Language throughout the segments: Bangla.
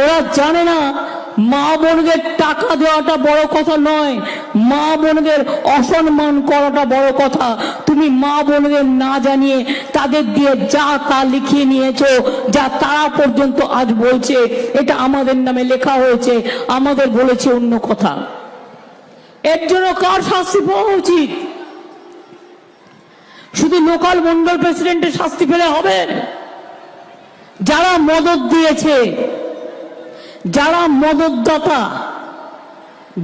ওরা জানে না, মা বোনদের টাকা দেওয়াটা বড় কথা নয়। মা বোনদের অসম্মান করাটা বড় কথা। তুমি মা বোনদের না জানিয়ে তাদের দিয়ে যা তা লিখিয়ে নিয়েছো, যা তারা পর্যন্ত আজ বলছে, এটা আমাদের নামে লেখা হয়েছে, আমাদের বলেছে অন্য কথা। এর জন্য কার শাস্তি পাওয়া উচিত? শুধু লোকাল মন্ডল প্রেসিডেন্টের শাস্তি পেলে হবে? যারা মদত দিয়েছে যারা মদতদাতা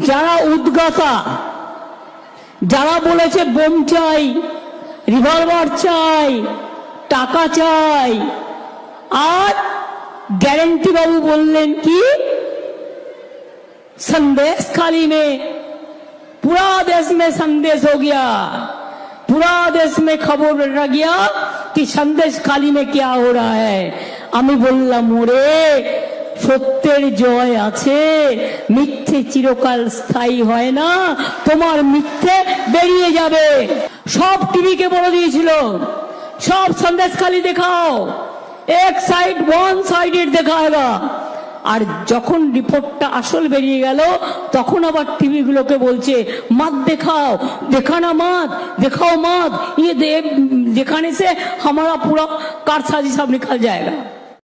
যারা উদ্গাতা যারা বলেছে বোম চাই রিভলভার চাই টাকা চাই আর গ্যারেন্টি বাবু বললেন কি संदेश खाली में पूरा देश में संदेश हो गया पूरा देश में खबर रह गया कि संदेश खाली में क्या हो रहा है আমি বললাম ওরে সত্যের জয় আছে। মিথ্যে চিরকাল স্থায়ী হয় না। তোমার মিথ্যে বেরিয়ে যাবে। সব টিভিকে বলে দিয়েছিল। সব সন্দেশ খালি দেখাও। এক সাইড ওয়ান সাইডের দেখায়গা আর যখন রিপোর্টটা আসল বেরিয়ে গেল, তখন আবার টিভিগুলোকে বলছে মাত দেখাও দেখানা মাত দেখাও মাত ইয়ে দেখানে সে হামারা পুরো কার সাজি সামনে খাল জায়গা।